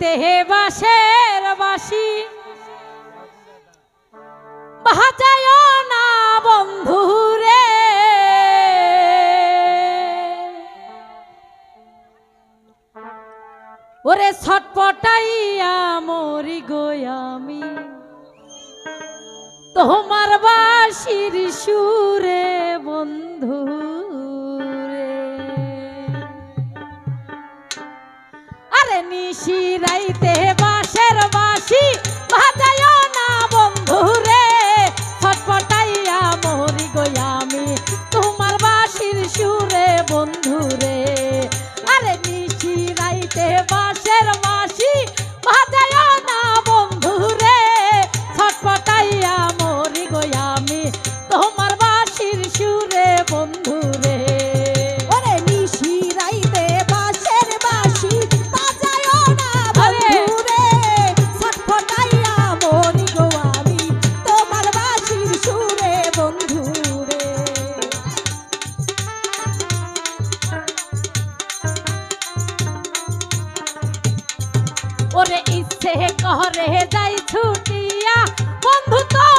দিতে হে বাসের বাসি বাজায় না বন্ধু রে। ওরে ছটপটাইয়া মরি গোয়ামি তোমার বাসির সুরে বন্ধু নিশি রাইতে বাঁশের বাঁশি। ইচ্ছে করে যাই ছুটিয়া। বন্ধু তো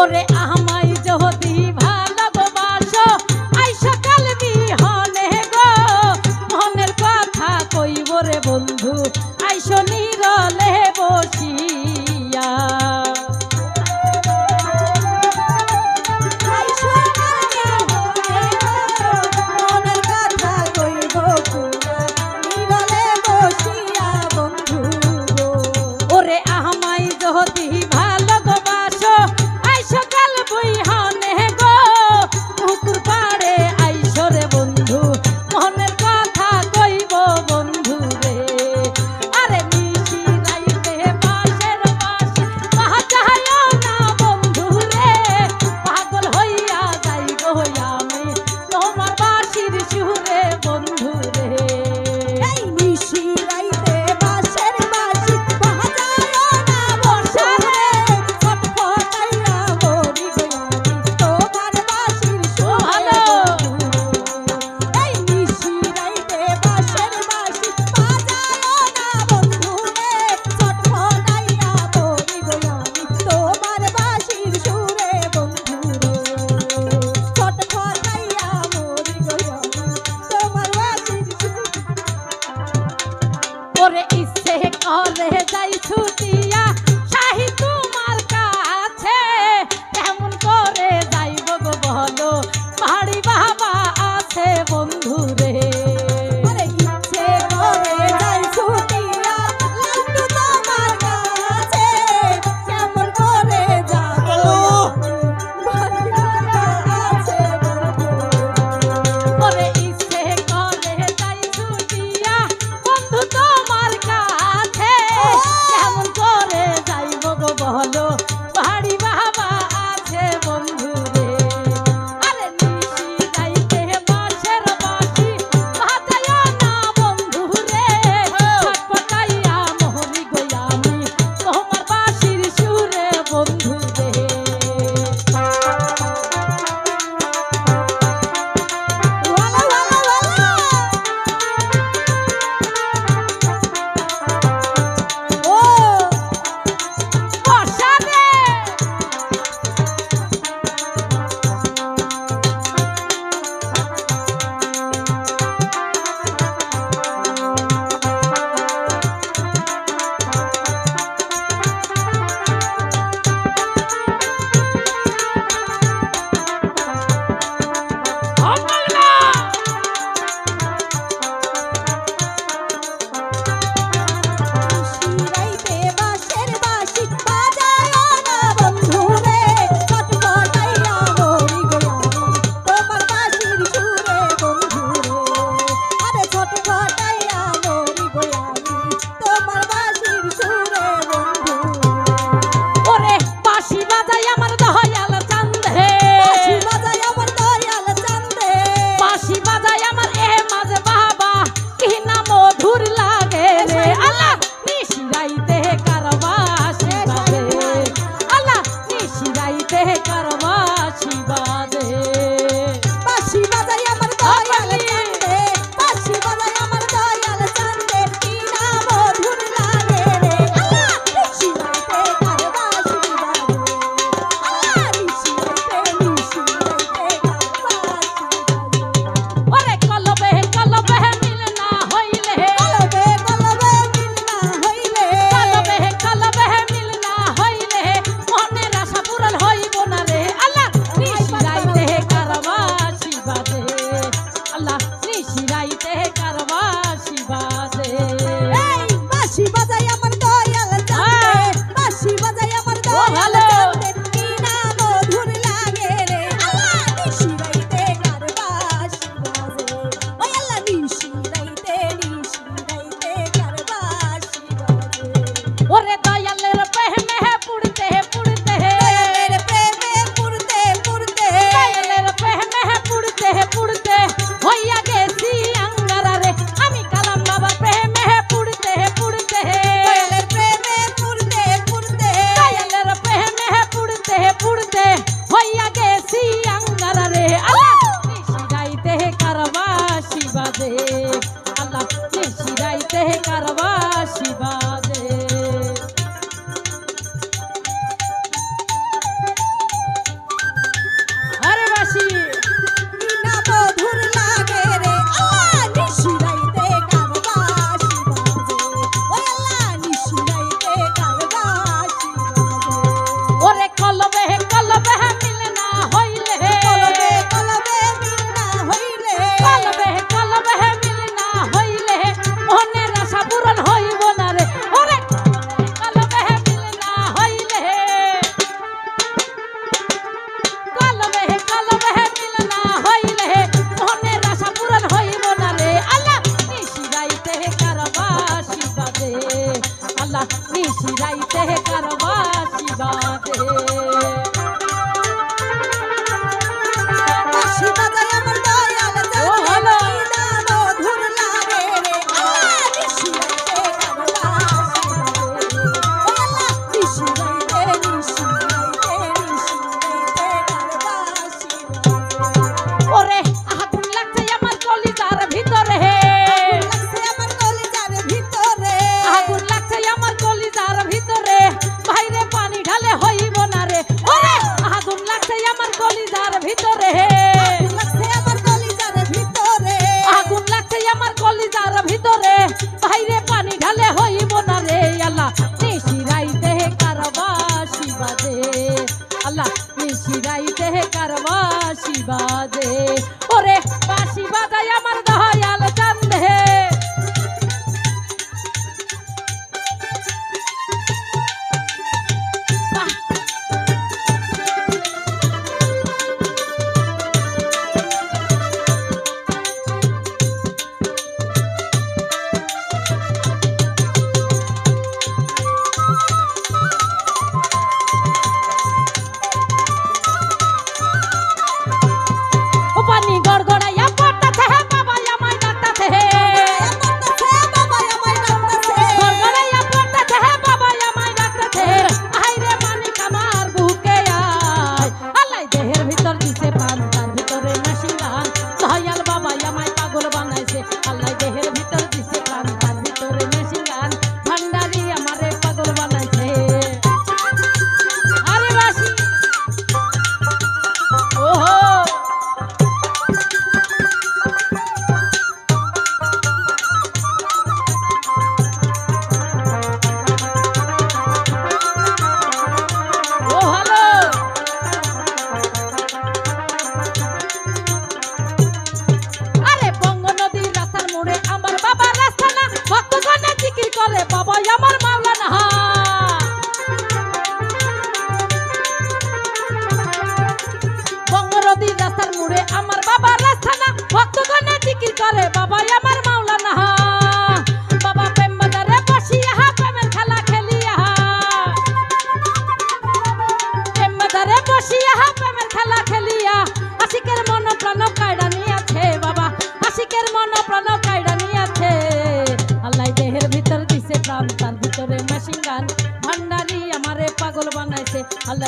o, re, ¡Cara!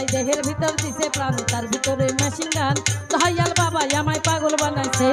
তাই দেহের ভিতর দিছে প্রাণ তার ভিতরে মেশিন গান। দহাইয়াল বাবা আমায় পাগল বানাইছে।